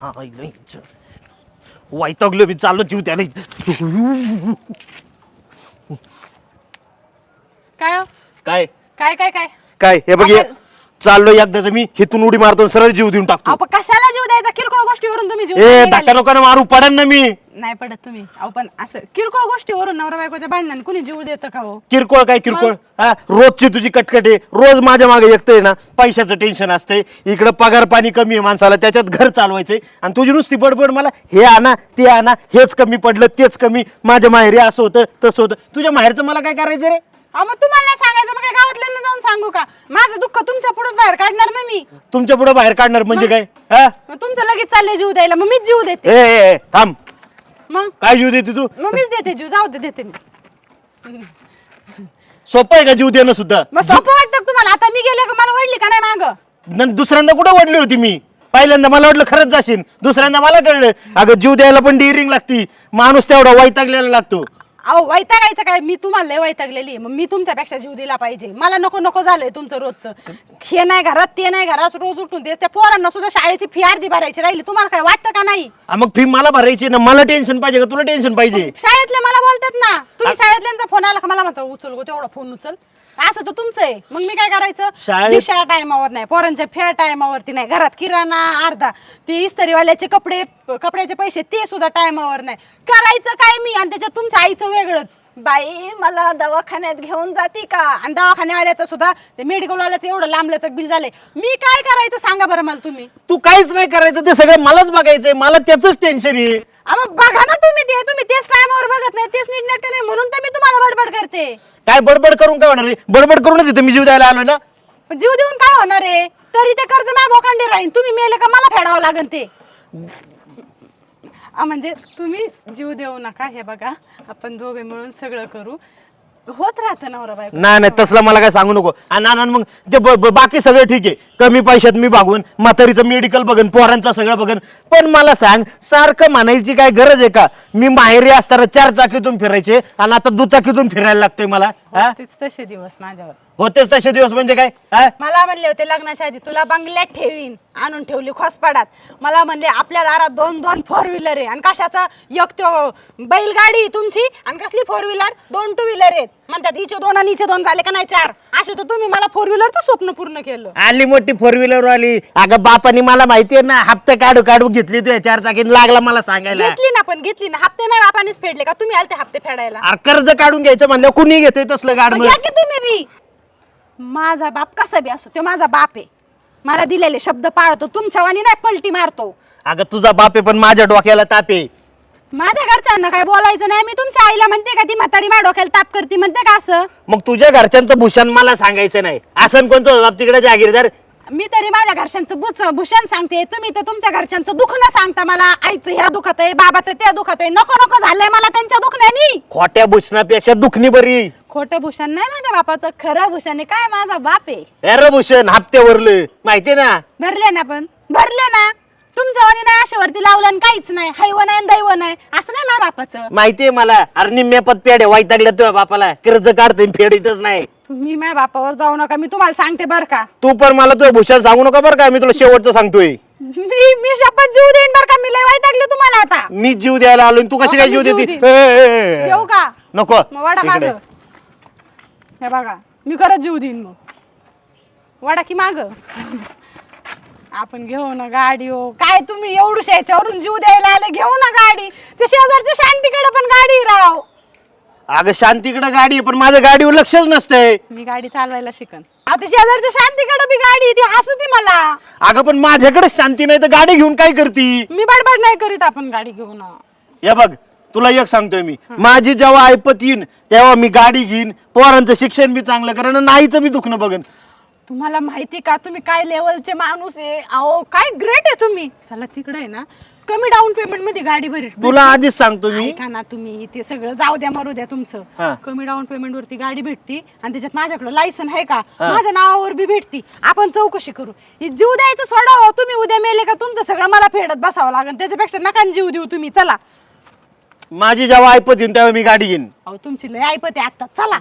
हा. वैतागलो मी चाललो जीव त्याने काय हो? काय काय काय काय काय हे बघ हे चाललो एकदाच मी हिथून उडी मारतो आणि सरळ जीव देऊन टाकतो. अहो कशाला जीव द्यायचा? किरकोळ गोष्टीवरून तुम्ही जीव ए द्यायला धक्का निघाले. नको ना मारू पडन ना मी. नाही पडत तुम्ही. अहो पण असं किरकोळ गोष्टीवरून नवरा बायकोच्या भांडणाने कुणी जीव देतं का हो? किरकोळ काय किरकोळ? हा रोजची तुझी कटकट आहे रोज माझ्या मागे एकतंय ना पैशाचं टेन्शन असतंय. इकडं पगार पाणी कमी आहे माणसाला त्याच्यात घर चालवायचंय. आणि तुझी नुसती बडबड मला हे आणा ते आणा हेच कमी पडलं तेच कमी. माझ्या माहेरी असं होतं तसं होतं. तुझ्या माहेरचं मला काय करायचं रे? अहो मग तुम्हाला नाही सांगायचं मग काय गावातल्यांना जाऊन सांगू का? माझं दुःख तुमच्या पुढेच बाहेर काढणार ना मी. तुमच्यापुढे बाहेर काढणार म्हणजे काय? हा? मग तुमचं लगेच चाललंय जीव द्यायला मग मीच जीव देते. ए, ए ए, थांब. मग? काय जीव देते तू? मग मीच देते जीव जाऊ दे देते मी. सोपं आहे का जीव देणं सुद्धा? मग सोपं वाटतं का तुम्हाला? आता मी गेले का मला वडली का नाही माग? न- दुसऱ्यांदा कुठं वडली होती मी? पहिल्यांदा मला वाटलं खरंच जाशील. दुसऱ्यांदा मला कळलं. अगं जीव द्यायला पण डिरिंग लागती. माणूस तेवढा वैतागलेला लागतो. अहो वैतागायचं काय? मी तुम्हाला लय वैतागलेली आहे. मग मी तुमच्यापेक्षा जीव दिला पाहिजे. मला नको नको झालंय तुमचं रोजचं. हे नाही घरात ते नाही घरात. रोज उठून तेच त्या पोरांना सुद्धा शाळेची फी अर्धी भरायची राहिली. तुम्हाला काय वाटतं का नाही? हा, मग फी मला भरायची ना? मला टेन्शन पाहिजे का? तुला टेन्शन पाहिजे? शाळेतले मला बोलतात ना. तुम्ही शाळेतल्यांचा फोन आला का? मला म्हणता उचल गो तेवढा फोन उचल. असं तर तुमचं आहे. मग मी काय करायचं? शाळेत- दिशा टायमावर नाही पोरांच्या फेअर टायमावरती नाही. घरात किराणा अर्धा. ते इस्त्रीवाल्याचे कपडे कपड्याचे पैसे ते सुद्धा टायमावर नाही. करायचं काय मी? आणि त्याच्यात तुमच्या आईचं वेगळंच. बाई मला दवाखान्यात घेऊन जाते का? आणि दवाखान्यावाल्याचं सुद्धा ते मेडिकलवाल्याचं एवढं लांबल्याचं बिल झालंय. मी काय करायचं सांगा बरं मला तुम्ही. तू काहीच नाही करायचं ते सगळं मलाच बघायचंय मला त्याच टेन्शन आहे. अहो बघा ना तुम्ही ते तुम्ही तेच टायमावर बघत नाही तेच नीटनेटकं नाही म्हणून तर मी तुम्हाला बडबड करते. काय बडबड करून काय होणार रे बडबड करूनच इथे मी जीव द्यायला आलोय ना? जीव देऊन काय होणार आहे? तरी ते कर्ज माझ्या बोकांडी राहीन. तुम्ही मेले का मला फेडावं लागेल ते? आ, म्हणजे तुम्ही जीव देऊ नका हे बघा. आपण दोघे मिळून सगळं करू. होत राहतं नवरा बायको. नाही नाही तसलं मला काय सांगू नको. आणि ना- ना- मग ते ब- ब- बाकी सगळं ठीक आहे. कमी पैशात मी भागवून म्हातारीचं मेडिकल बघन पोरांचं सगळं बघन. पण मला सांग सारखं म्हणायची काय गरज आहे का? मी माहेरी असताना चार चाकीतून फिरायचे आणि आता दुचाकीतून फिरायला लागतंय मला. हा? तेच तसे दिवस माझ्यावर. होतेच तसे दिवस म्हणजे काय? हा? मला म्हणले होते लग्नाच्या आधी तुला बंगल्यात ठेवीन आणून ठेवली खोसपाडात. मला म्हणले आपल्या दारात दोन दोन फोर व्हीलर आहे. आणि कशाचा? एक तो बैलगाडी तुमची आणि कसली फोर व्हीलर दोन टू व्हीलर आहेत. म्हणतात हिचे दोन आणि हिचे दोन झाले का नाही चार? असे तर तुम्ही मला फोर व्हीलरचं स्वप्न पूर्ण केलं. आली मोठी फोर व्हीलर आली अगं बापानी मला माहितीये ना हप्ते काढू काढू घेतली तू चार चाकीन लागला मला सांगायला. घेतली ना पण घेतली ना. हप्ते माझ्या बापानेच फेडले का? तुम्ही आलते हप्ते फेडायला. अरे कर्ज काढून घ्यायचं म्हणलं कुणी घेते तसलं गाड मग घ्या की तुम्ही बी. माझा बाप कसा बी असतो तो माझा बाप आहे. मला दिलेले शब्द पाळतो तुमच्या वाणी नाही पलटी मारतो. अगं तुझा बाप आहे पण माझ्या डोक्याला ताप आहे. माझ्या घरच्यांना काय बोलायचं नाही. मी तुमच्या आईला म्हणते का ती म्हातारी माझ्या डोक्याला ताप करते म्हणते का असं? मग तुझ्या घरच्यांचं भूषण मला सांगायचं नाही. असं कोणतं बाप तिकडे जागीरदार? मी तरी माझ्या घरच्यांचं बुच भूषण सांगते. तुम्ही तर तुमच्या घरच्यांचं दुःख न सांगता मला आईचं ह्या दुखत आहे बाबाचं त्या दुखत आहे. नको नको झालंय मला त्यांच्या दुखण्यानी. खोट्या भूषणापेक्षा दुखणी बरी. खोटं भूषण नाही माझ्या बापाचं खरं भूषण आहे. काय माझा बाप आहे? अरे भूषण हप्त्यावरलं माहितीये ना? भरले ना पण. भरले ना. तुमच्या वाणी नाही अशावरती लावलं आणि काहीच नाही. हैव नाही दैव नाही. असं नाही माझ्या बापाचं. माहितीये मला? अरे निम्म्यापत पेड वैतागल्या तुझ्या बापाला. कर्ज काढते फेडीतच नाही. तुम्ही माझ्या बापावर जाऊ नका. मी तुम्हाला सांगते बरं का. तू पण मला तुझं भूषण सांगू नका बरं का. मी तुला शेवटचं सांगतोय. मी मी शपथ जीव देईन बरं का. मी लय वाईटागले तुम्हाला आता. मी जीव द्यायला आलो तू कशी हो काय जीव देते? देईन. ए, ए, ए, ए. देऊ का? नको. मग वाडा माग. इकडे. हे बघा मी खरंच जीव देईन मग. वाडा की माग? आपण घेऊ ना गाडी हो. काय तुम्ही एवढूश याच्यावरून जीव द्यायला आले? घेऊ ना गाडी. ते शेजारच्या शांतीकडे पण गाडी राव. अगं शांतीकडे गाडी आहे, पण माझं गाडीवर लक्षच नसतंय. मी गाडी चालवायला शिकन. शेजारच्या शांतीकडे बी गाडी आहे, ती हसती मला. अगं पण माझ्याकडे शांती नाही तर गाडी घेऊन काय करती? मी बडबड नाही करीत आपण गाडी घेऊ ना. हे बघ तुला एक सांगतोय मी. माझी जेव्हा ऐपत येईन तेव्हा मी गाडी घेईन. पोरांचं शिक्षण बी चांगलं करेन आणि नाहीचं मी दुखणं बघन. तुम्हाला माहिती का? तुम्ही काय लेवलचे माणूस आहे? अहो काय ग्रेट आहे तुम्ही? चला तिकडे आहे ना. कमी डाऊन पेमेंटमध्ये गाडी भरी तुला आधीच सांगतो मी. ऐका ना तुम्ही ते सगळं जाऊ द्या मारू द्या हा. तुमचं कमी डाऊन पेमेंट वरती गाडी भेटती आणि त्याच्यात माझ्याकडे लायसन आहे का? माझ्या नावावर बी भेटती. आपण चौकशी करू. ही जीव द्यायचं सोडा हो. तुम्ही उद्या मेले का तुमचं सगळं मला फेडत बसावं लागेल. त्याच्यापेक्षा नका न जीव देऊ तुम्ही. चला. माझी जेव्हा ऐपत येईन तेव्हा मी गाडी घेईन. अहो तुमची लय ऐपत आहे आता. चला.